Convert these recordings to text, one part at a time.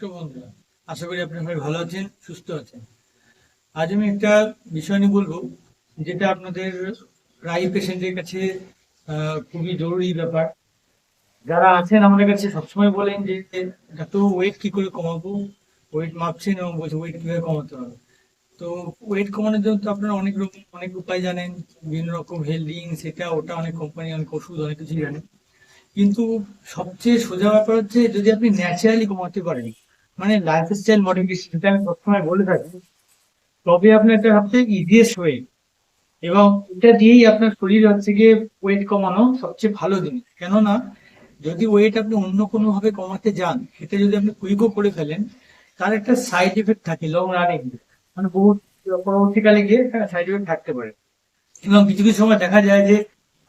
নমস্কার বন্ধুরা আশা করি আপনি সবাই ভালো আছেন, সুস্থ আছেন। আজ আমি একটা বিষয় নিয়ে বলব, যেটা আপনাদের প্রায় পেশেন্টের কাছে খুবই জরুরি ব্যাপার। যারা আছেন আমাদের কাছে সবসময় বলেন যে এত ওয়েট কি করে কমাবো? ওয়েট মাপছেন এবং বলছে ওয়েট কীভাবে কমাতে হবে? তো ওয়েট কমানোর জন্য তো আপনারা অনেক রকম, অনেক উপায় জানেন। বিভিন্ন রকম হেলদিং সেটা ওটা অনেক কোম্পানি অনেক ওষুধ, অনেক কিছুই জানেন। কিন্তু সবচেয়ে সোজা ব্যাপার হচ্ছে, যদি আপনি ন্যাচারালি কমাতে পারেন মানে লাইফস্টাইল মডিফিকেশন যেটা আমি সবসময় বলে থাকি, তবে আপনার এটা সবচেয়ে ইজিয়েস্ট ওয়ে এবং এটা দিয়েই আপনার শরীর হচ্ছে গিয়ে ওয়েট কমানো সবচেয়ে ভালো জিনিস। কেননা, যদি ওয়েট আপনি অন্য কোনো ভাবে কমাতে যান, সেটা যদি আপনি কুইকও করে ফেলেন, তার একটা সাইড এফেক্ট থাকে লং রানিং মানে বহু পরবর্তীকালে গিয়ে সাইড এফেক্ট থাকতে পারে। এবং কিছু কিছু সময় দেখা যায় যে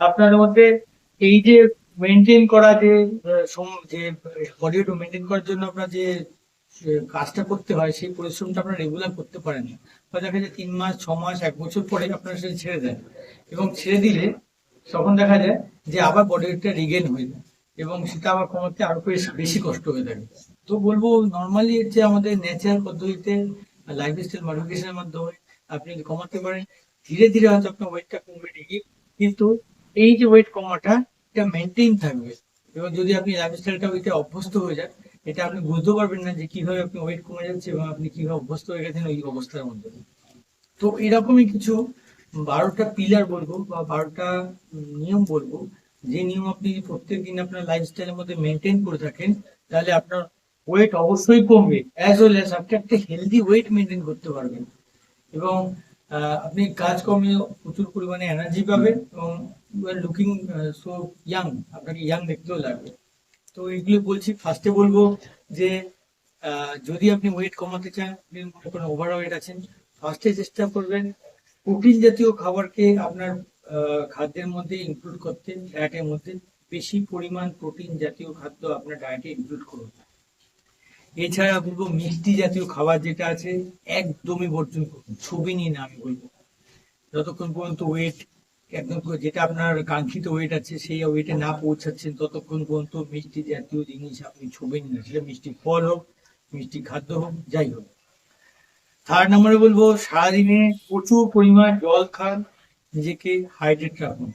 আপনার মধ্যে এই যে মেনটেন করা যে যে বডি ওয়েট মেনটেন করার জন্য আপনার যে কাজটা করতে হয়, সেই পরিশ্রমটা আপনার রেগুলার করতে পারেন না। বা দেখা যায় তিন মাস, ছ মাস, এক বছর পরে আপনার সেটা ছেড়ে দেন। এবং ছেড়ে দিলে তখন দেখা যায় যে আবার বডি ওয়েটটা রিগেন হয়ে যায় এবং সেটা আবার কমাতে আরও বেশি কষ্ট হয়ে থাকে। তো বলব নর্মালি যে আমাদের ন্যাচারাল পদ্ধতিতে লাইফ স্টাইল মডিফিকেশনের মাধ্যমে আপনি যদি কমাতে পারেন, ধীরে ধীরে হয়তো আপনার ওয়েটটা কমবে ঠিকই। কিন্তু এই যে ওয়েট কমাটা, এটা মেনটেন থাকবে। এবং যদি আপনি লাইফস্টাইলটা ওইটা অভ্যস্ত হয়ে যান এটা আপনি বুঝতে পারবেন না যে কীভাবে আপনি ওয়েট কমে যাচ্ছে এবং আপনি কীভাবে অভ্যস্ত হয়ে গেছেন ওই অবস্থার মধ্যে। তো এরকমই কিছু বারোটা পিলার বলব বা বারোটা নিয়ম বলব। যে নিয়ম আপনি প্রত্যেক দিন আপনার লাইফস্টাইলের মধ্যে মেনটেন করে থাকেন, তাহলে আপনার ওয়েট অবশ্যই কমবে। অ্যাজ ওয়েল অ্যাজ আপনি একটা হেলদি ওয়েট মেনটেন করতে পারবেন। এবং আপনি কাজকর্মে প্রচুর পরিমাণে এনার্জি পাবেন এবং লুকিং সো ইয়াং আপনাকে ইয়াং দেখতেও লাগবে। তো এগুলো বলছি ফার্স্টে বলব যে যদি আপনি ওয়েট কমাতে চান, আপনি মনে করেন ওভার ওয়েট আছেন ফার্স্টে চেষ্টা করবেন প্রোটিন জাতীয় খাবারকে আপনার খাদ্যের মধ্যে ইনক্লুড করতে ডায়েটের মধ্যে বেশি পরিমাণ প্রোটিন জাতীয় খাদ্য আপনার ডায়েটে ইনক্লুড করুন। এছাড়া বলব মিষ্টি জাতীয় খাবার যেটা আছে, একদমই বর্জন করুন। ছবি নিয়ে না আমি বলব। যতক্ষণ পর্যন্ত ওয়েট একদম যেটা আপনার কাঙ্ক্ষিত ওয়েট আছে, সেই ওয়েটে না পৌঁছাচ্ছেন, ততক্ষণ পর্যন্ত মিষ্টি জাতীয় জিনিস আপনি ছবেন না। সেটা মিষ্টি ফল হোক, মিষ্টি খাদ্য হোক, যাই হোক। থার্ড নম্বরে বলব, সারাদিনে প্রচুর পরিমাণ জল খান, নিজেকে হাইড্রেট রাখুন।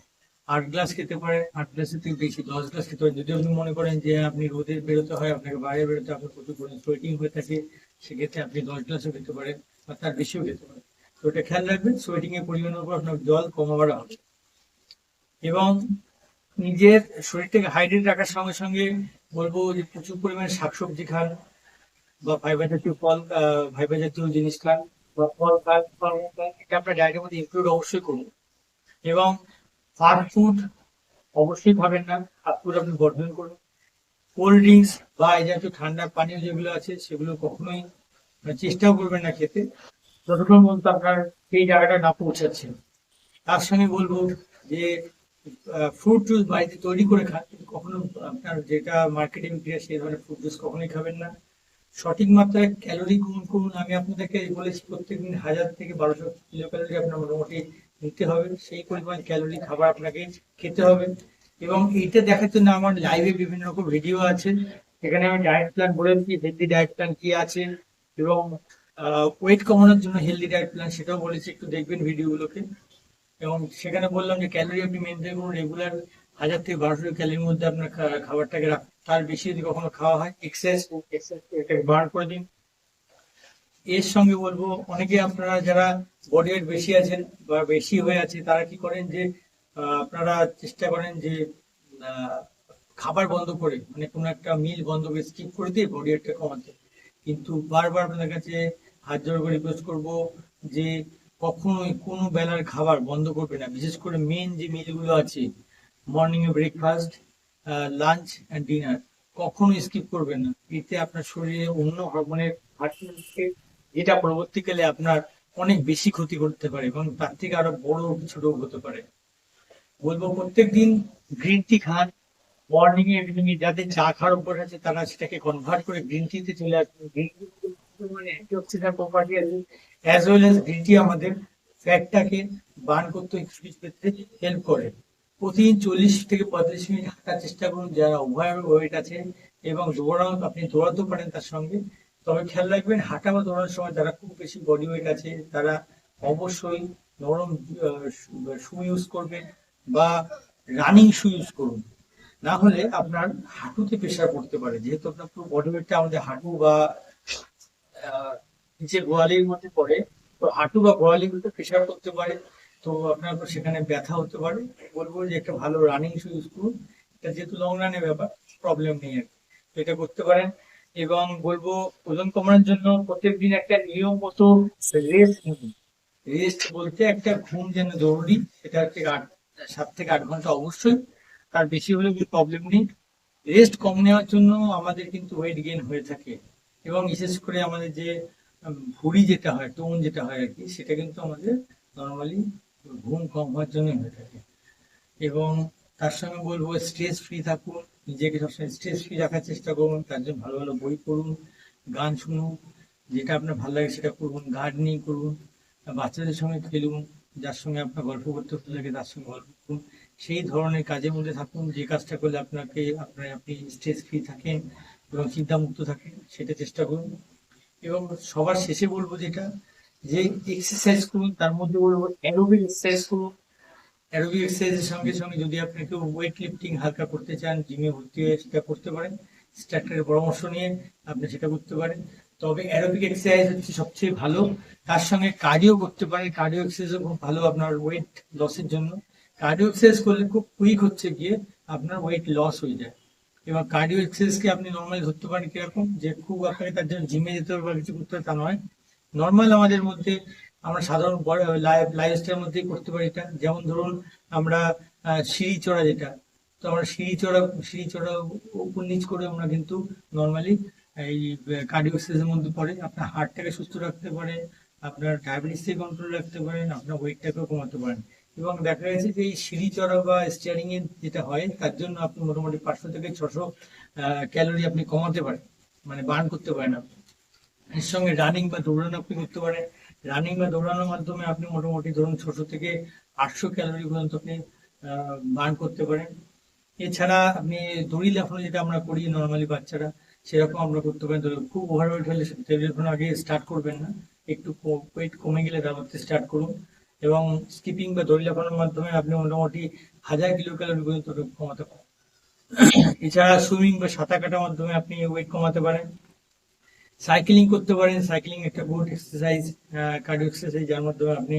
আট গ্লাস খেতে পারে আট গ্লাসের থেকে বেশি, দশ গ্লাস খেতে পারেন। যদি আপনি মনে করেন যে আপনি রোদে বেরোতে হয়, আপনাকে বাইরে বেরোতে আপনার প্রচুর পরিমাণ সোয়েটিং হয়ে থাকে, সেক্ষেত্রে আপনি দশ গ্লাসও খেতে পারেন, বা তার বেশিও খেতে পারেন। তো এটা খেয়াল রাখবেন সোয়েটিং এর পরিমাণের উপর আপনার জল কমাবার হবে এবং নিজের শরীরটাকে হাইড্রেট রাখার সঙ্গে সঙ্গে বলব যে প্রচুর পরিমাণে শাকসবজি খান বা ফাইবার জাতীয় ফল ফাইবার জাতীয় জিনিস খান বা ফল খান ফলমূল খান, এটা আপনার ডায়েটের মধ্যে ইনক্লুড অবশ্যই করুন। এবং ফাস্ট ফুড অবশ্যই খাবেন না ফাস্ট ফুড আপনি বর্জন করুন। কোল্ড ড্রিঙ্কস বা এই জাতীয় ঠান্ডা পানীয় যেগুলো আছে সেগুলো কখনোই মানে চেষ্টাও করবেন না খেতে। যতক্ষণ পর্যন্ত আপনার সেই জায়গাটা না পৌঁছাচ্ছে। তার সঙ্গে বলব যে ফ্রুট জুস বাড়িতে তৈরি করে খান। কখনো আপনার যেটা মার্কেটে বিক্রি হয় সেই ধরনের ফ্রুট জুস কখনোই খাবেন না। সঠিক মাত্রায় ক্যালোরি কম করুন। আমি আপনাদেরকে বলেছি, প্রত্যেকদিন হাজার থেকে বারোশো কিলো ক্যালোরি আপনার মোটামুটি নিতে হবে। সেই পরিমাণ ক্যালোরি খাবার আপনাকে খেতে হবে। এবং এইটা দেখার জন্য আমার লাইভে বিভিন্ন রকম ভিডিও আছে। এখানে আমি ডায়েট প্ল্যান বলে দিচ্ছি। হেলদি ডায়েট প্ল্যান কি আছে? এবং ওয়েট কমানোর জন্য হেলদি ডায়েট প্ল্যান সেটাও বলেছি, একটু দেখবেন ভিডিওগুলোকে। এবং সেখানে বললাম যে ক্যালোরি আপনি মেনটেন করুন রেগুলার হাজার থেকে বারোশো ক্যালোরির মধ্যে আপনার খাবারটাকে রাখুন তার বেশি যদি কখনো খাওয়া হয় এক্সেস এটাকে বার্ন করে দিন। এর সঙ্গে বলব, অনেকে আপনারা যারা বডি ওয়েট বেশি আছেন বা বেশি হয়ে আছে, তারা কি করেন যে আপনারা চেষ্টা করেন যে খাবার বন্ধ করে মানে কোনো একটা মিল বন্ধ করে স্কিপ করে দিয়ে বডি ওয়েটটা কমাতে। কিন্তু বারবার আপনাদের কাছে হাত জোর করে রিকোয়েস্ট করব যে কখনোই কোনো বেলার খাবার বন্ধ করবে না। বিশেষ করে মেন যে মিলগুলো আছে মর্নিং এ ব্রেকফাস্ট লাঞ্চ অ্যান্ড ডিনার কখনো স্কিপ করবেন না। এতে আপনার শরীরে অন্য হরমোনের থাকে, যেটা পরবর্তীকালে আপনার অনেক বেশি ক্ষতি করতে পারে এবং তার থেকে আরও বড় কিছু রোগ হতে পারে। বলব প্রত্যেক দিন গ্রিন টি খান। মর্নিং এ ইভিনিং এ যাদের চা খাওয়ার অভ্যাস আছে তারা সেটাকে কনভার্ট করে গ্রিন টিতে চলে আসবে গ্রিন টি মানে প্রতিদিন চল্লিশ থেকে মিনিট হাঁটার চেষ্টা করুন, যারা ওয়েট আছে হাঁটা বা দৌড়ানোর সময় যারা খুব বেশি বডি ওয়েট আছে, তারা অবশ্যই নরম ইউজ বা রানিং শু ইউজ করুন। না হলে আপনার হাঁটুতে প্রেশার পড়তে পারে। যেহেতু আপনার পুরো বডি ওয়েটটা আমাদের হাঁটু বা নিচে গোয়ালির মধ্যে পড়ে। তো হাঁটু বা গোয়ালির মধ্যে প্রেশার করতে পারে, তো আপনার সেখানে ব্যথা হতে পারে। বলব যে একটা ভালো রানিং শু করুন। এটা যেহেতু লং রানের ব্যাপার প্রবলেম নেই আর। তো এটা করতে পারেন এবং বলব ওজন কমানোর জন্য প্রত্যেকদিন একটা নিয়ম মতো রেস্ট নিন। রেস্ট বলতে একটা ঘুম যেন জরুরি, সেটা হচ্ছে আট, সাত থেকে আট ঘণ্টা অবশ্যই। তার বেশি হলে প্রবলেম নেই। রেস্ট কম নেওয়ার জন্য আমাদের কিন্তু ওয়েট গেইন হয়ে থাকে। এবং বিশেষ করে আমাদের যে ভুঁড়ি যেটা হয়, টোন যেটা হয় আর কি, সেটা কিন্তু আমাদের নর্মালি ঘুম কম হওয়ার জন্য হয়ে থাকে। এবং তার সঙ্গে বলব স্ট্রেস ফ্রি থাকুন, নিজেকে সবসময় স্ট্রেস ফ্রি রাখার চেষ্টা করুন, তার জন্য ভালো ভালো বই পড়ুন, গান শুনুন, যেটা আপনার ভালো লাগে সেটা করুন গার্ডেনিং করুন, বাচ্চাদের সঙ্গে খেলুন, যার সঙ্গে আপনার গল্প করতে ভালো লাগে তার সঙ্গে গল্প করুন, সেই ধরনের কাজের মধ্যে থাকুন, যে কাজটা করলে আপনাকে, আপনার আপনি স্ট্রেস ফ্রি থাকেন এবং চিন্তামুক্ত থাকে, সেটা চেষ্টা করুন। এবং সবার শেষে বলব যেটা, যে এক্সারসাইজ করুন, তার মধ্যে বলব অ্যারোবিক এক্সারসাইজ করুন। অ্যারোবিক এক্সারসাইজের সঙ্গে সঙ্গে যদি আপনি কেউ ওয়েট লিফটিং হালকা করতে চান জিমে ভর্তি হয়ে সেটা করতে পারেন। স্ট্রাক্টরের পরামর্শ নিয়ে আপনি সেটা করতে পারেন। তবে অ্যারোবিক এক্সারসাইজ হচ্ছে সবচেয়ে ভালো। তার সঙ্গে কার্ডিও করতে পারেন। কার্ডিও এক্সারসাইজও খুব ভালো আপনার ওয়েট লসের জন্য। কার্ডিও এক্সারসাইজ করলে খুব কুইক হচ্ছে গিয়ে আপনার ওয়েট লস হয়ে যায়। এবং কার্ডিও এক্সারসাইজকে আপনি নর্মালি ধরতে পারেন কীরকম? যে খুব আপনাকে তার জন্য জিমে যেতে হবে বা কিছু করতে হবে তা নয়। নর্মাল আমাদের মধ্যে আমরা সাধারণ লাইফ লাইফস্টাইলের মধ্যেই করতে পারি এটা। যেমন ধরুন আমরা সিঁড়ি চড়া যেটা, তো আমরা সিঁড়ি চড়া সিঁড়ি চড়া উপর নিচ করে আমরা কিন্তু নর্মালি এই কার্ডিও এক্সারসাইজের মধ্যে পড়ে। আপনার হার্টটাকে সুস্থ রাখতে পারে আপনার ডায়াবেটিসকে কন্ট্রোল রাখতে পারেন, আপনার ওয়েটটাকেও কমাতে পারেন। এবং দেখা গেছে যে এই সিঁড়ি চড়া বা স্টিয়ারিং এর যেটা হয়, তার জন্য আপনি মোটামুটি পাঁচশো থেকে ছশো ক্যালোরি আপনি কমাতে পারেন মানে বার্ন করতে পারেন আপনি। এর সঙ্গে রানিং বা দৌড়ানো আপনি করতে পারেন। রানিং বা দৌড়ানোর মাধ্যমে আপনি মোটামুটি ধরুন ছশো থেকে আটশো ক্যালোরি পর্যন্ত আপনি বার্ন করতে পারেন। এছাড়া আপনি দড়ি লাফানো যেটা আমরা করি নর্মালি বাচ্চারা, সেরকম আমরা করতে পারেন। খুব ওভারওয়েট হলে সেটা আগে স্টার্ট করবেন না, একটু ওয়েট কমে গেলে তারপর স্টার্ট করুন। এবং স্কিপিং বা দড়ি লাফানোর মাধ্যমে আপনি মোটামুটি হাজার কিলো ক্যালোরি পর্যন্ত কমাতে পারেন। এছাড়া সুইমিং বা সাঁতার কাটার মাধ্যমে আপনি ওয়েট কমাতে পারেন। সাইক্লিং করতে পারেন। সাইক্লিং একটা গুড এক্সারসাইজ কার্ডিও এক্সারসাইজ যার মাধ্যমে আপনি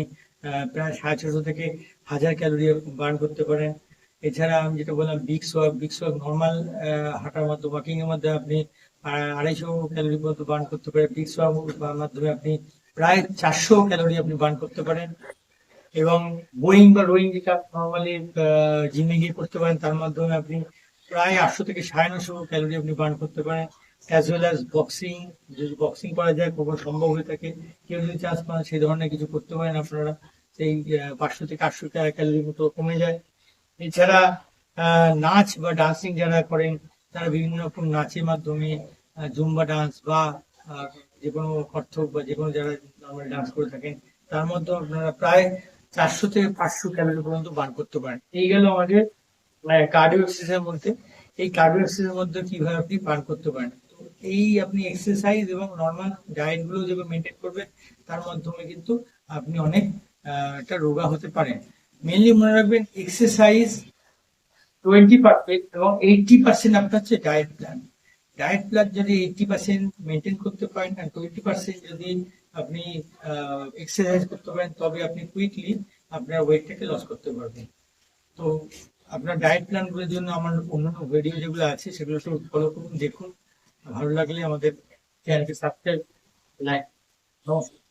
প্রায় সাড়ে ছশো থেকে হাজার ক্যালোরি বার্ন করতে পারেন। এছাড়া আমি যেটা বললাম brisk walk brisk walk normal হাঁটার মাধ্যমে ওয়াকিং এর মধ্যে আপনি আড়াইশো ক্যালোরি পর্যন্ত বার্ন করতে পারেন। বিক্স ওয়াক মাধ্যমে আপনি প্রায় চারশো ক্যালোরি আপনি বার্ন করতে পারেন। এবং বোয়িং বা রোয়িং যেটা নর্মালি জিমে গিয়ে করতে পারেন, তার মাধ্যমে আপনি প্রায় আটশো থেকে সাড়ে নশো ক্যালোরি আপনি বার্ন করতে পারেন। অ্যাজ ওয়েল অ্যাজ বক্সিং যদি বক্সিং করা যায়, কখনো সম্ভব হয়ে থাকে, কেউ যদি চান্স পান, সেই ধরনের কিছু করতে পারেন আপনারা। সেই পাঁচশো থেকে আটশো ক্যালোরি মতো কমে যায়। এছাড়া নাচ বা ডান্সিং যারা করেন, তারা বিভিন্ন রকম নাচের মাধ্যমে জুম্বা ডান্স বা যে কোনো কত্থক বা যে কোনো যারা নর্মাল ডান্স করে থাকেন, তার মধ্যে আপনারা প্রায় চারশো থেকে পাঁচশো ক্যালোরি পর্যন্ত বার্ন করতে পারেন। এই গেল আমাদের কার্ডিও এক্সারসাইজের মধ্যে। এই কার্ডিও এক্সারসাইজের মধ্যে কীভাবে আপনি বার্ন করতে পারেন? তো এই আপনি এক্সারসাইজ এবং নর্মাল ডায়েটগুলো যেভাবে মেনটেন করবেন, তার মাধ্যমে কিন্তু আপনি অনেক একটা রোগা হতে পারেন। মেনলি মনে রাখবেন এক্সারসাইজ টোয়েন্টি পার্সেন্ট এবং এইটটি পার্সেন্ট আপনার হচ্ছে ডায়েট প্ল্যান ডায়েট প্ল্যান যদি এইটটি পার্সেন্ট মেনটেন করতে পারেন, আর টোয়েন্টি পার্সেন্ট যদি আপনি এক্সারসাইজ করতে পারেন, তবে আপনি কুইকলি আপনার ওয়েটটাকে লস করতে পারবেন। তো আপনার ডায়েট প্ল্যানগুলোর জন্য আমার অন্যান্য ভিডিও যেগুলো আছে, সেগুলো একটু ফলো করুন, দেখুন। ভালো লাগলে আমাদের চ্যানেলকে সাবস্ক্রাইব লাইক নমস্কার